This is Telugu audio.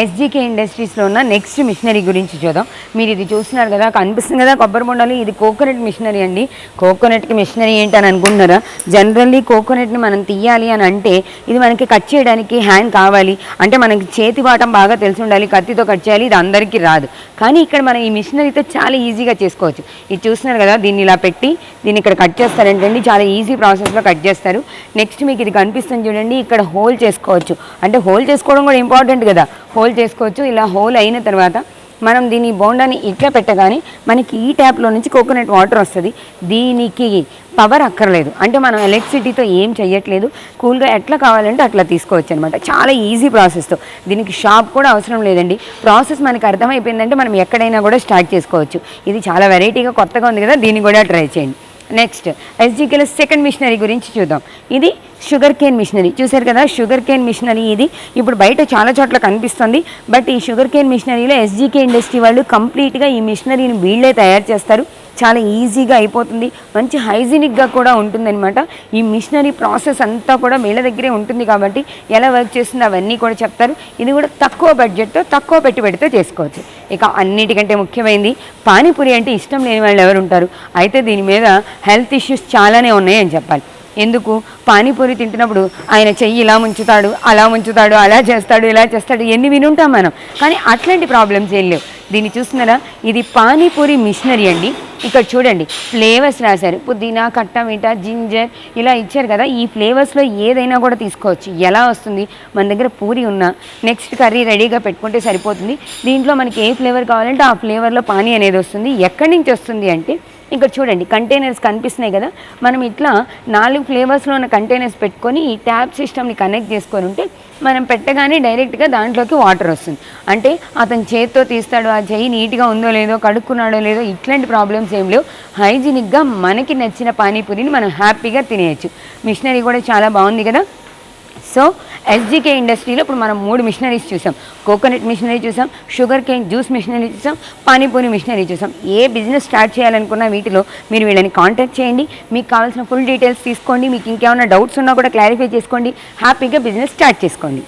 ఎస్జీకే ఇండస్ట్రీస్లో ఉన్న నెక్స్ట్ మిషనరీ గురించి చూద్దాం. మీరు ఇది చూస్తున్నారు కదా కనిపిస్తుంది కదా కొబ్బరి బొండాలు. ఇది కోకోనట్ మిషనరీ అండి. కోకోనట్కి మిషనరీ ఏంటి అని అనుకుంటున్నారా? జనరల్లీ కోకోనట్ని మనం తీయాలి అని అంటే ఇది మనకి కట్ చేయడానికి హ్యాండ్ కావాలి. అంటే మనకి చేతి వాటం బాగా తెలిసి ఉండాలి కత్తితో కట్ చేయాలి ఇది అందరికీ రాదు. కానీ ఇక్కడ మనం ఈ మిషనరీతో చాలా ఈజీగా చేసుకోవచ్చు. ఇది చూస్తున్నారు కదా దీన్ని ఇలా పెట్టి దీన్ని ఇక్కడ కట్ చేస్తారంటండి చాలా ఈజీ ప్రాసెస్లో కట్ చేస్తారు. నెక్స్ట్ మీకు ఇది కనిపిస్తుంది చూడండి ఇక్కడ హోల్ చేసుకోవచ్చు. అంటే హోల్ చేసుకోవడం కూడా ఇంపార్టెంట్ కదా. హోల్ చేసుకోవచ్చు. ఇలా హోల్ అయిన తర్వాత మనం దీని బోండాని ఇట్లా పెట్టగానే మనకి ఈ ట్యాప్లో నుంచి కోకోనట్ వాటర్ వస్తుంది. దీనికి పవర్ అక్కర్లేదు. అంటే మనం ఎలక్ట్రిసిటీతో ఏం చెయ్యట్లేదు. కూల్గా ఎట్లా కావాలంటే అట్లా తీసుకోవచ్చు అనమాట చాలా ఈజీ ప్రాసెస్తో దీనికి షాప్ కూడా అవసరం లేదండి. ప్రాసెస్ మనకి అర్థమైపోయిందంటే మనం ఎక్కడైనా కూడా స్టార్ట్ చేసుకోవచ్చు. ఇది చాలా వెరైటీగా కొత్తగా ఉంది కదా దీన్ని కూడా ట్రై చేయండి. నెక్స్ట్ ఎస్జీకేలో సెకండ్ మిషనరీ గురించి చూద్దాం. ఇది షుగర్ కేన్ మిషనరీ చూశారు కదా షుగర్ కేన్ మిషనరీ ఇది. ఇప్పుడు బయట చాలా చోట్ల కనిపిస్తుంది. బట్ ఈ షుగర్ కేన్ మిషనరీలో ఎస్జీకే ఇండస్ట్రీ వాళ్ళు కంప్లీట్గా ఈ మిషనరీని వీళ్ళే తయారు చేస్తారు. చాలా ఈజీగా అయిపోతుంది. మంచి హైజీనిక్గా కూడా ఉంటుందన్నమాట. ఈ మిషనరీ ప్రాసెస్ అంతా కూడా వీళ్ళ దగ్గరే ఉంటుంది కాబట్టి ఎలా వర్క్ చేస్తుందో అవన్నీ కూడా చెప్తారు. ఇది కూడా తక్కువ బడ్జెట్తో తక్కువ పెట్టుబడితో చేసుకోవచ్చు. ఇక అన్నిటికంటే ముఖ్యమైనది పానీపూరి అంటే ఇష్టం లేని వాళ్ళు ఎవరు ఉంటారు? అయితే దీని మీద హెల్త్ ఇష్యూస్ చాలానే ఉన్నాయి అని చెప్పాలి. ఎందుకు? పానీపూరి తింటున్నప్పుడు ఆయన చెయ్యి ఇలా ముంచుతాడు అలా ముంచుతాడు అలా చేస్తాడు ఇలా చేస్తాడు ఎన్ని వినుంటాం మనం. కానీ అట్లాంటి ప్రాబ్లమ్స్ ఏం లేవు. దీన్ని చూస్తున్నారా? ఇది పానీపూరి మిషనరీ అండి. ఇక్కడ చూడండి ఫ్లేవర్స్ రాశారు. పుదీనా కట్ట జింజర్ ఇలా ఇచ్చారు కదా. ఈ ఫ్లేవర్స్లో ఏదైనా కూడా తీసుకోవచ్చు. ఎలా వస్తుంది? మన దగ్గర పూరి ఉన్నా నెక్స్ట్ కర్రీ రెడీగా పెట్టుకుంటే సరిపోతుంది. దీంట్లో మనకి ఏ ఫ్లేవర్ కావాలంటే ఆ ఫ్లేవర్లో పానీ అనేది వస్తుంది. ఎక్కడి నుంచి వస్తుంది అంటే ఇక్కడ చూడండి కంటైనర్స్ కనిపిస్తున్నాయి కదా. మనం ఇట్లా నాలుగు ఫ్లేవర్స్లో ఉన్న కంటైనర్స్ పెట్టుకొని ఈ ట్యాప్ సిస్టమ్ని కనెక్ట్ చేసుకొని ఉంటే మనం పెట్టగానే డైరెక్ట్గా దాంట్లోకి వాటర్ వస్తుంది. అంటే అతను చేత్తో తీస్తాడు ఆ చెయ్యి నీట్గా ఉందో లేదో కడుక్కున్నాడో లేదో ఇట్లాంటి ప్రాబ్లమ్స్ ఏం లేవు. హైజీనిక్గా మనకి నచ్చిన పానీపూరిని మనం హ్యాపీగా తినేయచ్చు. మిషనరీ కూడా చాలా బాగుంది కదా? సో ఎస్జీకే ఇండస్ట్రీలో ఇప్పుడు మనం మూడు మిషనరీస్ చూసాం. కోకోనట్ మిషనరీ చూసాం షుగర్ కేన్ జ్యూస్ మిషనరీ చూసాం పానీపూరి మిషనరీ చూసాం. ఏ బిజినెస్ స్టార్ట్ చేయాలనుకున్నా వీటిలో మీరు వీళ్ళని కాంటాక్ట్ చేయండి. మీకు కావాల్సిన ఫుల్ డీటెయిల్స్ తీసుకోండి. మీకు ఇంకేమైనా డౌట్స్ ఉన్నా కూడా క్లారిఫై చేసుకోండి. హ్యాపీగా బిజినెస్ స్టార్ట్ చేసుకోండి.